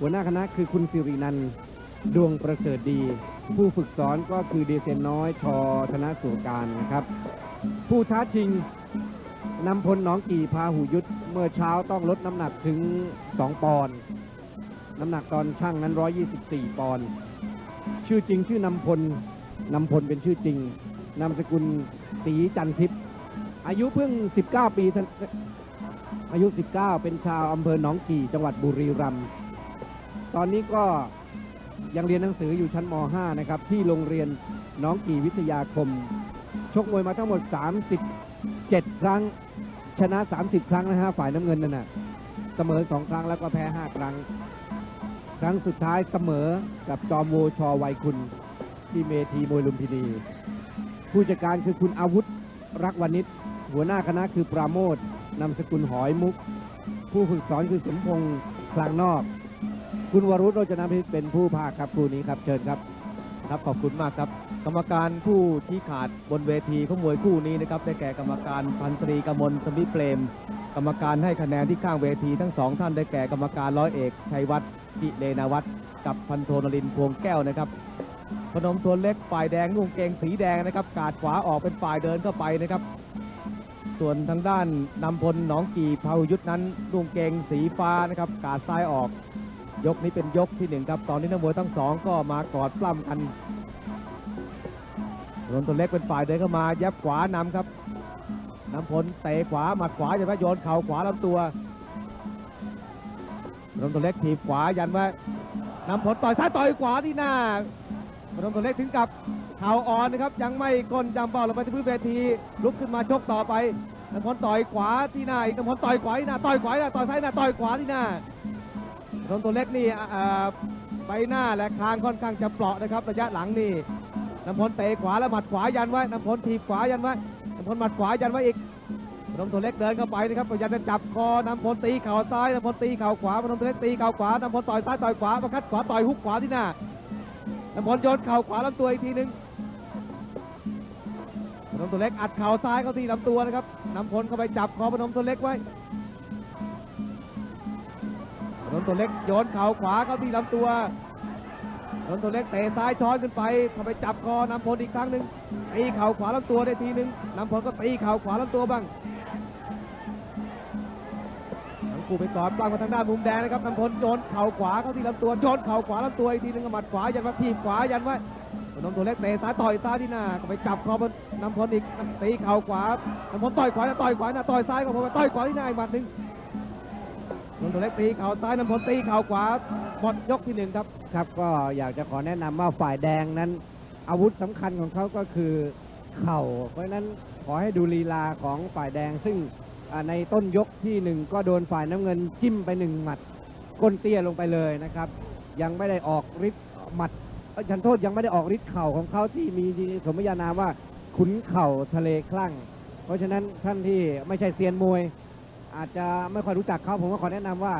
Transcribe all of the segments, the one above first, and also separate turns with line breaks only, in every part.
หัวหน้าคณะคือคุณสิรินันดวงประเสริฐดี ผู้ฝึกสอนก็คือเดเซนน้อยชอธนสุการนะครับ ผู้ท้าชิงนำพลหนองกี่พาหูยุทธเมื่อเช้าต้องลดน้ำหนักถึง 2 ปอนด์น้ำหนักตอนช่างนั้น 124 ปอนด์ชื่อจริงชื่อนำพลนำพลเป็นชื่อจริงนามสกุลศรีจันทิพย์อายุเพิ่ง 19 ปีเท่าอายุ 19 เป็นชาวอำเภอหนองกี่จังหวัดบุรีรัมย์ ตอนนี้ก็ยังเรียนหนังสืออยู่ชั้นม .5 นะครับที่โรงเรียนน้องกี่วิทยาคม ชกมวยมาทั้งหมด 37 ครั้ง ชนะ 30 ครั้งนะฮะฝ่ายน้ำเงินนั่นน่ะเสมอ 2 ครั้งแล้วก็แพ้ 5 ครั้ง ครั้งสุดท้ายเสมอกับจอมโวชอไวยคุณ ที่เมทีมวยลุมพินี ผู้จัดการคือคุณอาวุธรักวณิชหัวหน้าคณะคือปราโมทนำสกุลหอยมุก ผู้ฝึกสอนคือสมพงษ์คลางนอก คุณวรุษโรจนพิษเป็นผู้พากย์ครับครูนี้ครับเชิญครับ
ครับขอบคุณมากครับ กรรมการผู้ที่ขาดบนเวทีของมวยคู่นี้นะครับได้แก่กรรมการพันตรีกมลสมิเปรม กรรมการให้คะแนนที่ข้างเวทีทั้งสองท่านได้แก่กรรมการร้อยเอกชัยวัฒน์กิเลนาวัฒน์กับพันโทนรินทร์พวงแก้วนะครับพนมทวนเล็กฝ่ายแดงนุ่งเกงสีแดงนะครับ กาดขวาออกเป็นฝ่ายเดินเข้าไปนะครับ ส่วนทางด้านนำพลหนองกีพาหุยุทธนั้นนุ่งเกงสีฟ้านะครับ กาดซ้ายออก ยกนี้เป็นยกที่หนึ่งครับ ตอนนี้นักมวยทั้งสองก็มากอดปล้ำกันรวมตัวเล็กเป็นฝ่ายเดินเข้ามายับขวานำครับน้ำพลเตะขวาหมัดขวาจะไปโยนเข่าขวาลำตัวรวมตัวเล็กถีบขวายันไว้น้ำพลต่อยซ้ายต่อยขวาที่หน้ารวมตัวเล็กถึงกับเข่าอ่อนนะครับยังไม่ก้นจำเบาลงไปที่พื้นเวทีลุกขึ้นมาชกต่อไปน้ำพลต่อยขวาที่หน้าอีกนำพลต่อยขวาที่หน้าต่อยขวาที่หน้าต่อยซ้ายหน้าต่อยขวาที่หน้า รวมตัวเล็กนี่ใบหน้าและคางค่อนข้างจะเปราะนะครับระยะหลังนี่น้ำพลเตะขวาแล้วหมัดขวายันไว้น้ำพลถีบขวายันไว้น้ำพลหมัดขวายันไว้อีกพนมตัวเล็กเดินเข้าไปนะครับพยายามจะจับคอน้ำพลตีเข่าซ้ายน้ำพลตีเข่าขวาพนมตัวเล็กตีเข่าขวาน้ำพลต่อยซ้ายต่อยขวาประคัดขวาต่อยฮุกขวาที่หน้าน้ำพลโยนเข่าขวาลำตัวอีกทีหนึงพนมตัวเล็กอัดเข่าซ้ายเข้าที่ลำตัวนะครับน้ำพลเข้าไปจับคอพนมตัวเล็กไว้ พนตัวเล็กโยนเข่าขวาเข้าที่ลำตัวนนตัวเล็กเตะซ้ายช้อนขึ้นไปเข้าไปจับคอนำพลอีกครั้งหนึ่งตีเข่าขวาลำตัวได้ทีหนึ่งนำพลก็ตีเข่าขวาลำตัวบ้างทั้งคู่ไปกอดปล้ำมาทางด้านมุมแดงนะครับนำพลโยนเข่าขวาเข้าที่ลำตัวโยนเข่าขวาลำตัวอีกทีหนึ่งหมัดขวายันว่าทีบขวายันไว้นำตัวเล็กเตะซ้ายต่อยซ้ายที่หน้าก็ไปจับคอนำพลอีกตีเข่าขวานำพลต่อยขวาต่อยขวานะต่อยซ้ายก็พอไปต่อยขวาที่หน้าอีกหมัดหนึ่ง นำตัวเล็กตีเข่าซ้ายนำพลตีเข่าขวาหมดยกที่หนึ่งครับ
ครับก็อยากจะขอแนะนำว่าฝ่ายแดงนั้น อาวุธสำคัญของเขาก็คือเข่า เพราะฉะนั้นขอให้ดูลีลาของฝ่ายแดง ซึ่งอ่าในต้นยกที่หนึ่งก็โดนฝ่ายน้ำเงินจิ้มไปหนึ่งหมัดก้นเตี้ยลงไปเลยนะครับ ยังไม่ได้ออกฤทธิ์หมัดเอ้ยฉันโทษยังไม่ได้ออกฤทธิ์เข่าของเขาที่มีสมญานามว่าขุนเข่าทะเลคลั่ง เพราะฉะนั้นท่านที่ไม่ใช่เซียนมวย อาจจะไม่ค่อยรู้จักเขาผมก็ขอแนะนำว่า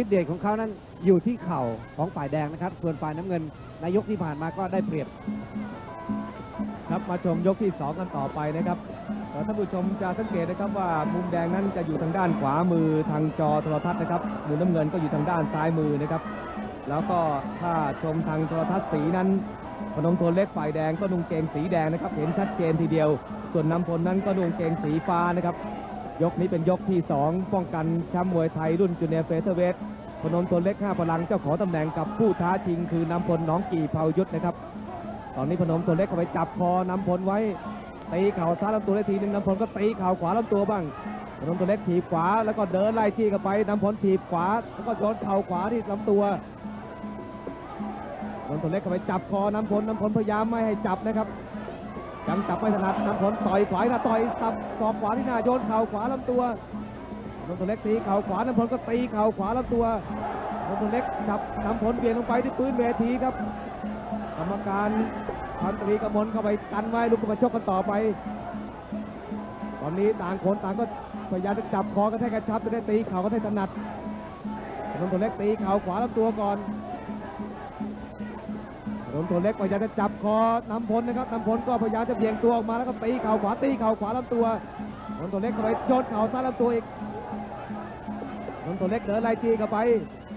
ฤทธิ์เดชของเขานั้นอยู่ที่เข่าของฝ่ายแดงนะครับ ส่วนฝ่ายน้ำเงินในยกที่ผ่านมาก็ได้เปรียบ
ครับมาชมยกที่ 2 กันต่อไปนะครับท่านผู้ชมจะสังเกตนะครับว่ามุมแดงนั้นจะอยู่ทางด้านขวามือทางจอโทรทัศน์นะครับมุมน้ำเงินก็อยู่ทางด้านซ้ายมือนะครับ แล้วก็ถ้าชมทางโทรทัศน์สีนั้นพนมโทนเล็กฝ่ายแดงก็นุ่งเกงสีแดงนะครับ เห็นชัดเจนทีเดียว ส่วนนำพลนั้นก็นุ่งเกงสีฟ้านะครับ ยกนี้เป็นยกที่ 2 ป้องกันแชมป์มวยไทยรุ่นจูเนียร์เฟเธอร์เวทพนมโทนเล็ก 5 พลังเจ้าของตำแหน่งกับผู้ท้าชิงคือนำพลน้องกี่เผายุทธนะครับ ตอนนี้พนมตัวเล็กเข้าไปจับคอนำพลไว้ตีเข่าซ้ายลำตัวได้ทีหนึ่งนำพลก็ตีเข่าขวาลำตัวบ้างพนมตัวเล็กถีบขวาแล้วก็เดินไล่ที่เข้าไปนำพลถีบขวาแล้วก็โยนเข่าขวาที่ลำตัวพนมตัวเล็กเข้าไปจับคอนำพลนำพลพยายามไม่ให้จับนะครับ ยังจับไม่ถนัดนำพลต่อยขวาหน้าต่อยตับศอกขวาที่หน้าโยนเข่าขวาลำตัวพนมตัวเล็กตีเข่าขวานำพลก็ตีเข่าขวาลำตัวพนมตัวเล็กจับนำพลเบี่ยงลงไปที่พื้นเวทีครับกรรมการพันตรีกมลเข้าไปกันไว้ลุกขึ้นมาชกกันต่อไป ตอนนี้ต่างคนต่างก็พยายามจะจับคอกระแทกกระชับจะได้ตีเข่าก็ได้ถนัดนนตัวเล็กตีเข่าขวาลำตัวก่อน นนตัวเล็กพยายามจะจับคอนำพลนะครับนำพลก็พยายามจะเบี่ยงตัวออกมาแล้วก็ตีเข่าขวาตีเข่าขวาลำตัวนนตัวเล็กเข้าไปโยนเข่าซ้ายลำตัวอีกนนตัวเล็กเดินไล่จีเข้าไป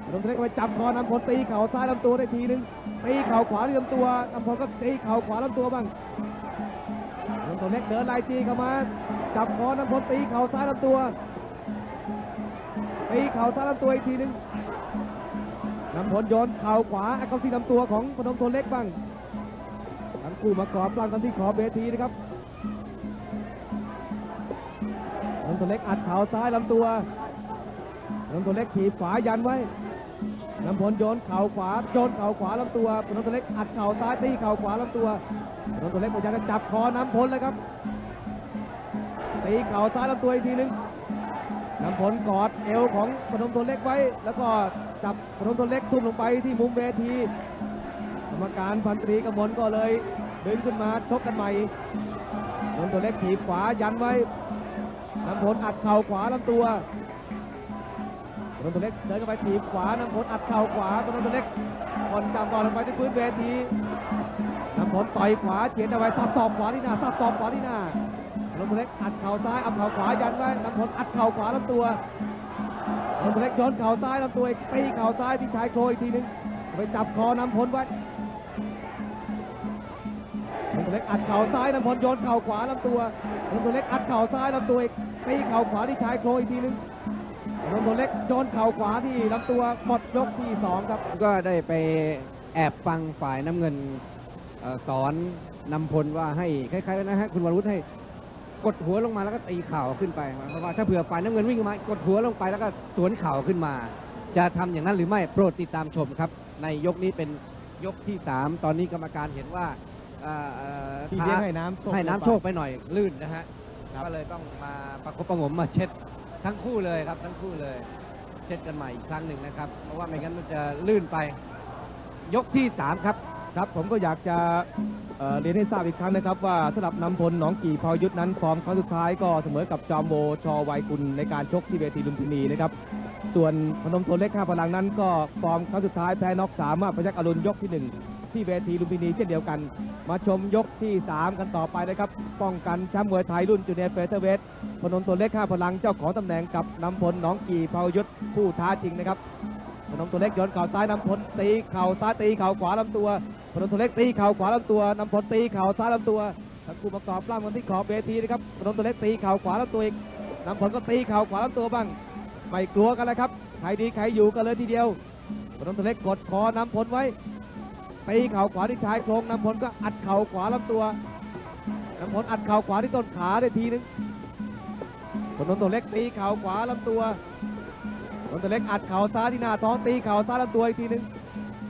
พนมทนเล็กไปจับคอนำพลตีเข่าซ้ายลำตัวได้ทีนึงตีเข่าขวาที่ลำตัวนำพลก็ตีเข่าขวาลำตัวบ้างพนมทนเล็กเดินไล่ตีเข้ามาจับคอนำพลตีเข่าซ้ายลำตัวตีเข่าซ้ายลำตัวอีกทีนึง นำพลโยนเข่าขวาเข้าที่ลำตัวของพนมทนเล็กบ้างทั้งคู่มากรอบกลางกันที่ขอบเวทีนะครับพนมทนเล็กอัดเข่าซ้ายลำตัวพนมตัวเล็กถีบขวายันไว้นำพลโยนเข่าขวาโยนเข่าขวาลำตัวพนมตัวเล็กอัดเข่าซ้ายตีเข่าขวาลำตัวพนมตัวเล็กพยายามจะจับคอนำพลเลยครับตีเข่าซ้ายลำตัวอีกทีนึงนำพลกอดเอวของพนมตัวเล็กไว้แล้วก็ จับพนมตัวเล็กทุ่มลงไปที่มุมเวทีกรรมการพันตรีกมลก็เลยดึงขึ้นมาชกกันใหม่พนมตัวเล็กถีบขวายันไว้นำพลอัดเข่าขวาลำตัวพนมตัวเล็กเดินเข้าไปถีบขวานำพลอัดเข่าขวาพนมตัวเล็กก่อนจำก่อนลงไปที่พื้นเวทีนำพลต่อยขวาเฉียดเอาไว้สับศอกขวาที่หน้าสับศอกขวาที่หน้าพนมตัวเล็กอัดเข่าซ้ายอัดเข่าขวายันไว้นำพลอัดเข่าขวาลำตัว พนมตัวเล็กย้อนเข่าซ้ายลำตัวอีกตีเข่าซ้ายที่ชายโครอีกทีหนึงไปจับคอนำพลไว้พนมตัวเล็กอัดเข่าซ้ายนำพลโยนเข่าขวาลำตัวพนมตัวเล็กอัดเข่าซ้ายลำตัวอีกตีเข่าขวาที่ชายโครอีกทีหนึงพนมตัวเล็กโจนเข่าขวาที่ลำตัวหมดยกที่สองครับ
ก็ได้ไปแอบฟังฝ่ายน้ำเงินสอนนำพลว่าให้คล้ายๆนะฮะคุณวรวุฒิให้ กดหัวลงมาแล้วก็ตีเข่าขึ้นไปเพราะว่าถ้าเผื่อฝ่ายน้ำเงินวิ่งมากดหัวลงไปแล้วก็สวนเข่าขึ้นมา จะทำอย่างนั้นหรือไม่โปรดติดตามชมครับ ในยกนี้เป็นยกที่ 3 ตอนนี้กรรมการเห็นว่าเอ่อเอ่อ
ที่เลี้ยงให้น้ำโชค
ให้น้ำโชคไปหน่อยลื่นนะฮะก็เลยต้องมาประคบประหงมมาเช็ดทั้งคู่เลยครับ ทั้งคู่เลยเช็ดกันใหม่อีกครั้งหนึ่งนะครับ เพราะว่าไม่งั้นมันจะลื่นไป ยกที่ 3 ครับ
ครับผมก็อยากจะเอ่อเรียนให้ทราบอีกครั้งนะครับ ว่าสำหรับนำพลหนองกี่พายุทธนั้นฟอร์มครั้งสุดท้ายก็เสมอกับจอมโบชอไวยกุลในการชกที่เวทีลุมพินีนะครับส่วนพนมทนเล็กข้าพลังนั้น ก็ฟอร์มครั้งสุดท้ายแพ้น็อกสามารถพยักอรุณยกที่หนึ่งที่เวทีลุมพินีเช่นเดียวกัน มาชมยกที่ 3 กันต่อไปนะครับ ป้องกันแชมป์มวยไทยรุ่นจูเนียร์เฟเธอร์เวทพนมตัวเล็กข้าพลังเจ้าของตำแหน่งกับนำพลหนองกี่พายุทธผู้ท้าชิงนะครับพนมตัวเล็กย้อนเข่าซ้ายนำพลตีเข่าซ้ายตีเข่าขวาลำตัว พนมตัวเล็กตีเข่าขวาลำตัวนำพลตีเข่าซ้ายลำตัวทั้งคู่ประกอบปล้ำกันที่ขอบเวทีนะครับพนมตัวเล็กตีเข่าขวาลำตัวอีกนำพลก็ตีเข่าขวาลำตัวบ้างไม่กลัวกันแล้วครับใครดีใครอยู่กันเลยทีเดียวพนมตัวเล็กกดคอนำพลไว้ตีเข่าขวาที่ชายโครงนำพลก็อัดเข่าขวาลำตัวนำพลอัดเข่าขวาที่ต้นขาได้ทีนึงพนมตัวเล็กตีเข่าขวาลำตัวพนตัวเล็กอัดเข่าซ้ายที่หน้าท้องตีเข่าซ้ายลำตัวอีกทีหนึง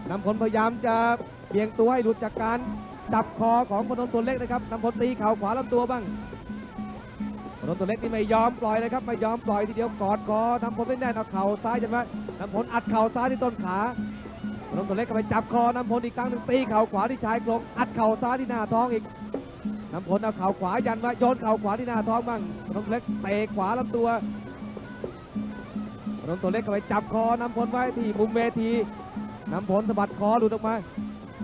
นำพลพยายามจะ เบี่ยงตัวให้หลุดจากการจับคอของพนมตัวเล็กนะครับนำพลตีเข่าขวาลำตัวบ้างพนมตัวเล็กนี่ไม่ยอมปล่อยนะครับไม่ยอมปล่อยทีเดียวกอดคอนำพลไม่แน่นเอาเข่าซ้ายจังไหมนำพลอัดเข่าซ้ายที่ต้นขาพนมตัวเล็กก็ไปจับคอนำพลอีกครั้งหนึ่งตีเข่าขวาที่ชายโครงอัดเข่าซ้ายที่หน้าท้องอีกนำพลเอาเข่าขวายันไว้โยนเข่าขวาที่หน้าท้องบ้างพนมตัวเล็กเตะขวาลำตัวพนมตัวเล็กก็ไปจับคอนำพลไว้ที่มุมเวทีนำพลสะบัดคอหลุดออกมา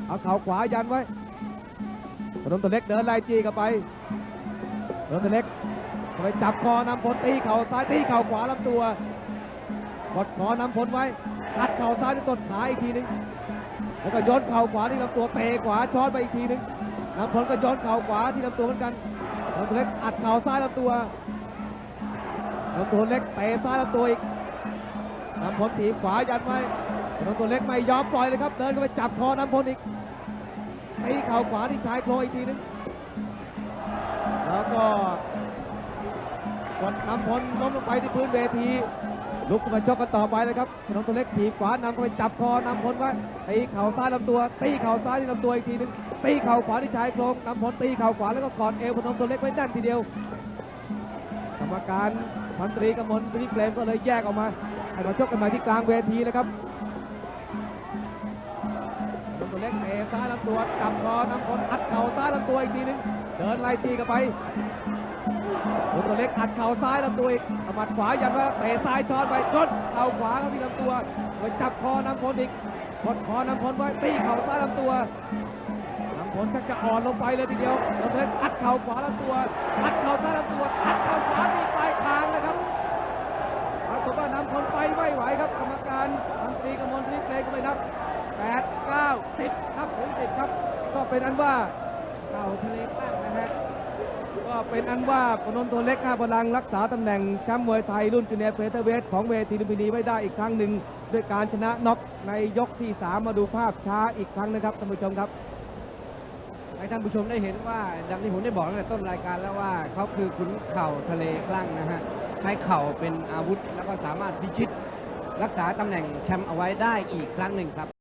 เอาเข่าขวายันไว้พนมตัวเล็กเดินไล่จี้เข้าไปพนมตัวเล็กไปจับคอนำพลตีเข่าซ้ายตีเข่าขวาลำตัวกดคอนำพลไว้อัดเข่าซ้ายที่ต้นขาอีกทีนึงแล้วก็โยนเข่าขวาที่ลำตัวเตะขวาช้อนไปอีกทีนึงนำพลก็โยนเข่าขวาที่ลำตัวเหมือนกันพนมตัวเล็กอัดเข่าซ้ายลำตัวลำตัวเล็กเตะซ้ายลำตัวอีกนำพลถีบขวายันไว้ พนมตัวเล็กไม่ยอมปล่อยเลยครับ เดินเข้าไปจับคอน้ำพลอีกตีเข่าขวาที่ชายโครงอีกทีนึง แล้วก็กดน้ำพลล้มลงไปที่พื้นเวที ลุกขึ้นมาชกกันต่อไปเลยครับพนมตัวเล็กถีบขวานำเข้าไปจับคอน้ำพลไว้ตีเข่าซ้ายลำตัว ตีเข่าซ้ายที่ลำตัวอีกทีนึง ตีเข่าขวาที่ชายโครงนำพลตีเข่าขวาแล้วก็กอดเอวพนมตัวเล็กไว้แน่นทีเดียว กรรมการพันตรีกมลวินิจเกรมก็เลยแยกออกมาให้มาชกกันม่ที่กลางเวทีเลยครับ ตัวจับคอน้ำคนอัดเข่าซ้ายลำตัวอีกทีนึง เดินไล่ตีกันไปนตัวเล็กอัดเข่าซ้ายลำตัวอีกเอาหมัดขวายันว่าเตะซ้ายช้อนไปชนเข่าขวาเข้าที่ลำตัวไปจับคอน้ำพลอีกกดคอน้ำพลไว้ตีเข่าซ้ายลำตัวน้ำพลชักจะอ่อนลงไปเลยทีเดียวนำตัวเล็กอัดเข่าขวาลำตัวอัดเข่าซ้ายลำตัวอัดเข่าขวาตีปลายคางนะครับปรากฏว่าน้ำคนไปไม่ไหวครับกรรมการทันตีกมลนิเกรก็ไม่นับ แปดเก้าสิบนับถึงสิบครับ ก็เป็นอันว่า
เข่าทะเลตั้งนะฮะ
ก็เป็นอันว่าปนนท์ตัวเล็กห้าพลังรักษาตำแหน่งแชมป์มวยไทยรุ่นจูเนียร์เฟเธอร์เวทของเวทีลุมพินีไว้ได้อีกครั้งหนึ่งด้วยการชนะน็อกในยกที่ 3 มาดูภาพช้าอีกครั้งนะครับท่านผู้ชมครับ
ให้ท่านผู้ชมได้เห็นว่าดังที่ผมได้บอกตั้งแต่ต้นรายการแล้วว่าเขาคือขุนเข่าทะเลคลั่งนะฮะใช้เข่าเป็นอาวุธแล้วก็สามารถพิชิต รักษาตำแหน่งแชมป์เอาไว้ได้อีกครั้งหนึ่งครับ